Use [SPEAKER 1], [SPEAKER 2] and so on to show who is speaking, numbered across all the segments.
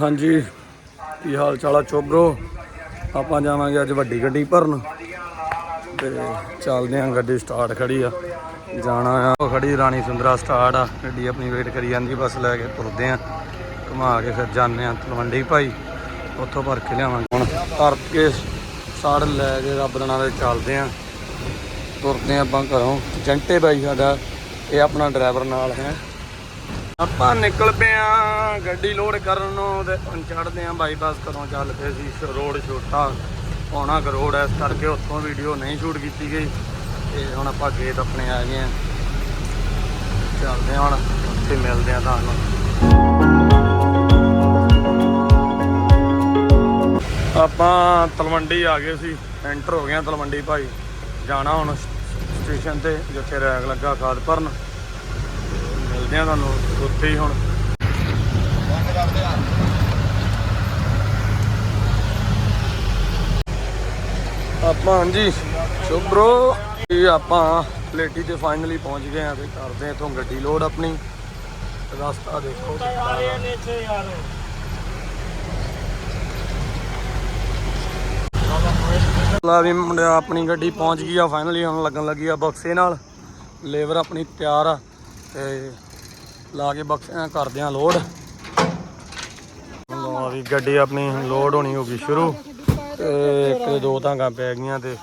[SPEAKER 1] ਹਾਂਜੀ, ਕੀ ਹਾਲ ਚਾਲ ਆ ਚੋਬਰੋ ਆਪਾਂ ਜਾਵਾਂਗੇ ਅੱਜ ਵੱਡੀ ਗੱਡੀ ਭਰਨ। ਤੇ ਚੱਲਦੇ ਆਂ, ਗੱਡੀ ਸਟਾਰਟ ਖੜੀ ਆ। ਜਾਣਾ ਆ, ਉਹ ਖੜੀ ਰਾਣੀ ਸੁੰਦਰਾ ਸਟਾਰਟ ਆ। ਗੱਡੀ ਆਪਣੀ ਵੇਟ ਕਰੀ ਜਾਂਦੀ, ਬਸ ਲੈ ਕੇ ਤੁਰਦੇ ਆਂ। ਘੁਮਾ ਕੇ ਫਿਰ ਜਾਂਦੇ ਆਂ ਤਲਵੰਡੀ ਭਾਈ। ਉੱਥੋਂ ਭਰ ਕੇ ਲਿਆਵਾਂਗੇ ਹੁਣ। ਭਰ ਕੇ ਸਾੜ ਲੈ ਕੇ ਰੱਬ ਦੇ ਨਾਲ ਚੱਲਦੇ ਆਂ। ਤੁਰਦੇ ਆਂ ਆਪਾਂ ਘਰੋਂ। ਜੰਟੇ ਬਾਈ ਸਾਡਾ, ਇਹ ਆਪਣਾ ਡਰਾਈਵਰ ਨਾਲ ਹੈ। ਆਪਾਂ ਨਿਕਲ ਪਏ ਆ ਗੱਡੀ ਲੋਡ ਕਰਨ ਨੂੰ ਤੇ ਹੁਣ ਚੜਦੇ ਆ ਬਾਈਪਾਸ ਘਰੋਂ ਚੱਲ ਪਏ ਸੀ ਰੋਡ ਛੋਟਾ, ਪੌਣਾ ਕਰੋੜ ਇਸ ਕਰਕੇ ਉੱਥੋਂ ਵੀਡੀਓ ਨਹੀਂ ਸ਼ੂਟ ਕੀਤੀ ਗਈ ਤੇ ਹੁਣ ਆਪਾਂ ਗੇਟ ਆਪਣੇ ਆ ਗਏ ਆ। ਚੱਲਦੇ ਆ ਹੁਣ, ਉੱਥੇ ਮਿਲਦੇ ਆ ਤੁਹਾਨੂੰ। ਆਪਾਂ ਤਲਵੰਡੀ ਆ ਗਏ ਸੀ ਐਂਟਰ ਹੋ ਗਏ ਆ ਤਲਵੰਡੀ ਭਾਈ। ਜਾਣਾ ਹੁਣ ਸਟੇਸ਼ਨ ਤੇ, ਜਿੱਥੇ ਰੈਗ ਲੱਗਾ ਖਾਦ ਭਰਨ। ਮਿਲਦੇ ਆ ਤੁਹਾਨੂੰ ਉੱਥੇ ਹੀ ਹੁਣ। ਆਪਾਂ ਹਾਂਜੀ ਸ਼ੁਭਰੋ ਇਹ ਆਪਾਂ ਪਲੇਟੀ ਤੇ ਫਾਈਨਲੀ ਪਹੁੰਚ ਗਏ ਆ ਤੇ ਕਰਦੇ ਆ ਇਥੋਂ ਗੱਡੀ ਲੋਡ ਆਪਣੀ। ਰਸਤਾ ਦੇਖੋ ਲਾ ਵੀ ਮੁੰਡਿਆ ਆਪਣੀ ਗੱਡੀ ਪਹੁੰਚ ਗਈ ਆ ਫਾਈਨਲੀ ਹੁਣ ਲੱਗਣ ਲੱਗੀ ਆ ਬਕਸੇ ਨਾਲ। ਲੇਬਰ ਆਪਣੀ ਤਿਆਰ ਆ ਤੇ ਲਾ ਕੇ ਬਕਸੇ ਨਾਲ ਕਰਦੇ ਆ ਲੋਡ। ਲੋ ਵੀ ਗੱਡੀ ਆਪਣੀ ਲੋਡ ਹੋਣੀ ਹੋ ਗਈ ਸ਼ੁਰੂ। ਤੇ ਇੱਕ ਦੋ ਤਾਂਗਾ ਪੈ ਗਈਆਂ ਤੇ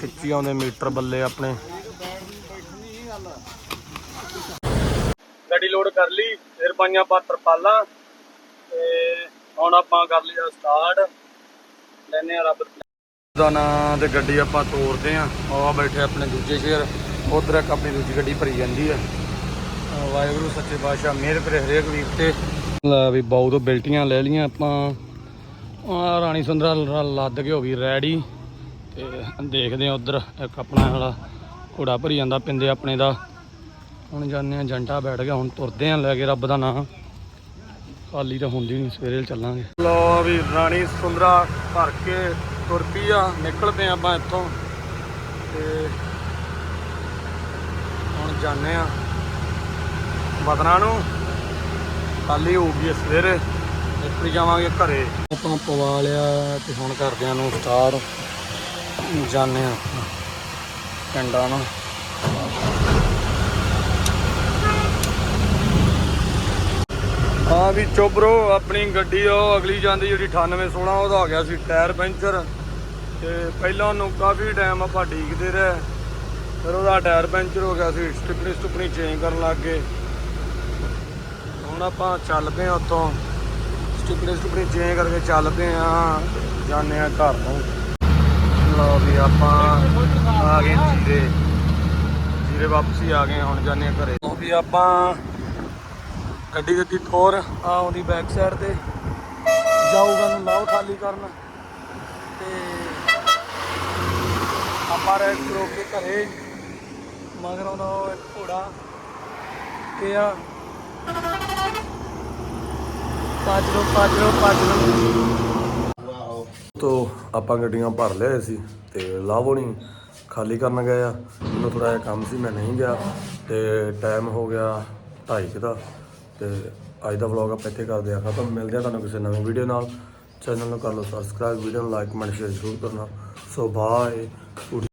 [SPEAKER 1] ਖਿੱਚੀ ਆਉਂਦੇ ਮੀਟਰ ਬੱਲੇ ਆਪਣੇ। ਗੱਡੀ ਲੋਡ ਕਰ ਲਈ ਫਿਰ ਪਾਈਆਂ ਆਪਾਂ ਤਰਪਾਲਾਂ ਤੇ ਹੁਣ ਆਪਾਂ ਕਰ ਲਿਆ ਸਟਾਰਟ ਲੈਨੇ ਆ ਰੱਬ ਦਾ ਨਾਂ ਤੇ ਗੱਡੀ ਆਪਾਂ ਤੋਰਦੇ ਆ ਆ ਬੈਠੇ ਆਪਣੇ ਦੂਜੇ ਸ਼ੇਰ। ਉਧਰ ਇੱਕ ਆਪਣੀ ਦੂਜੀ ਗੱਡੀ ਭਰੀ ਜਾਂਦੀ ਆ। ਵਾਹਿਗੁਰੂ, ਸੱਚੇ ਪਾਤਸ਼ਾਹ, ਮਿਹਰ ਕਰੇ ਹਰੇਕ ਵੀਰ ਤੇ। ਲੈ ਵੀ ਬਾਉ ਤੋਂ ਬਿਲਟੀਆਂ ਲੈ ਲੀਆਂ ਆਪਾਂ। ਆ ਰਾਣੀ ਸੁੰਦਰਾ ਲੱਦ ਕੇ ਹੋ ਗਈ ਰੈਡੀ। ਤੇ ਦੇਖਦੇ ਆ ਉਧਰ, ਇੱਕ ਆਪਣਾ ਵਾਲਾ ਘੋੜਾ ਭਰੀ ਜਾਂਦਾ ਪਿੰਦੇ ਆਪਣੇ ਦਾ। ਹੁਣ ਜਾਂਦੇ ਆ ਜੰਟਾ ਬੈਠ ਗਿਆ, ਹੁਣ ਤੁਰਦੇ ਆ ਲੈ ਕੇ ਰੱਬ ਦਾ ਨਾਮ। ਖਾਲੀ ਤਾਂ ਹੁੰਦੀ ਨਹੀਂ ਸਵੇਰੇ ਚੱਲਾਂਗੇ। ਲੋ ਵੀ ਰਾਣੀ ਸੁੰਦਰਾ ਭਰ ਕੇ ਤੁਰ ਪਈ ਆ, ਨਿਕਲ ਪਏ ਆਪਾਂ ਇੱਥੋਂ। ਤੇ ਹੁਣ ਜਾਂਦੇ ਆ ਬਦਨਾ ਨੂੰ। ਖਾਲੀ ਹੋਊਗੀ ਸਵੇਰੇ। ਇੱਥੇ ਜਾਵਾਂਗੇ ਘਰੇ। ਆਪਾਂ ਪਵਾ ਲਿਆ ਤੇ ਹੁਣ ਕਰਦਿਆਂ ਨੂੰ ਸਟਾਰਟ ਜਾਂਦੇ ਆ ਪਿੰਡਾਂ ਨੂੰ। ਹਾਂ ਵੀ ਚੋਬਰੋ ਆਪਣੀ ਗੱਡੀ ਉਹ ਅਗਲੀ ਜਾਂਦੀ ਜਿਹੜੀ 9816 ਉਹਦਾ ਹੋ ਗਿਆ ਸੀ ਟਾਇਰ ਪੈਂਚਰ। ਤੇ ਪਹਿਲਾਂ ਉਹਨੂੰ ਕਾਫੀ ਟਾਈਮ ਆਪਾਂ ਢੀਕਦੇ ਰਹੇ। ਫਿਰ ਉਹਦਾ ਟਾਇਰ ਪੈਂਚਰ ਹੋ ਗਿਆ ਸੀ ਸਟਿਪਣੀ ਸਟੁਪਣੀ ਚੇਂਜ ਕਰਨ ਲੱਗ ਗਏ। ਹੁਣ ਆਪਾਂ ਚੱਲਦੇ ਪਏ ਹਾਂ ਉੱਥੋਂ। ਸਟਿਪਣੀ ਸਟੁਪਣੀ ਚੇਂਜ ਕਰਕੇ ਚੱਲਦੇ ਪਏ ਆ ਜਾਂਦੇ ਆ ਘਰ ਨੂੰ। ਲਓ ਵੀ ਆਪਾਂ ਆ ਗਏ ਜੀਰੇ। ਜੀਰੇ ਵਾਪਸੀ ਆ ਗਏ, ਹੁਣ ਜਾਂਦੇ ਆ ਘਰੇ। ਲਓ ਵੀ ਆਪਾਂ ਗੱਡੀ ਦਿੱਤੀ ਤੋਰ ਆ ਉਹਦੀ ਬੈਕ ਸਾਈਡ ਤੇ। ਜਾਊਗਾ ਨੂੰ ਲਾਓ ਖਾਲੀ ਕਰਨ। ਤੇ ਆਪਾਂ ਰੈਡ ਕਰੋ ਕੇ ਘਰੇ। ਮਗਰ ਆਉਂਦਾ ਘੋੜਾ। ਤੇ ਆ ਭੱਜ ਲੋ ਭੱਜ ਤੋ ਆਪਾਂ ਗੱਡੀਆਂ ਭਰ ਲਿਆ ਸੀ ਤੇ ਲਾਵੋਣੀ ਖਾਲੀ ਕਰਨ ਗਏ ਆ। ਮੈਨੂੰ ਥੋੜਾ ਜਿਹਾ ਕੰਮ ਸੀ, ਮੈਂ ਨਹੀਂ ਗਿਆ ਤੇ ਟਾਈਮ ਹੋ ਗਿਆ 2:30 ਦਾ ਤੇ ਅੱਜ ਦਾ ਵਲੌਗ ਆਪਾਂ ਇੱਥੇ ਕਰਦੇ ਆ ਖਤਮ। ਮਿਲਦੇ ਆ ਤੁਹਾਨੂੰ ਕਿਸੇ ਨਵੀਂ ਵੀਡੀਓ ਨਾਲ। ਚੈਨਲ ਨੂੰ ਕਰ ਲਓ ਸਬਸਕ੍ਰਾਈਬ ਵੀਡੀਓ ਨੂੰ ਲਾਈਕ ਕਮੈਂਟ ਸ਼ੇਅਰ ਜ਼ਰੂਰ ਕਰਨਾ। So bye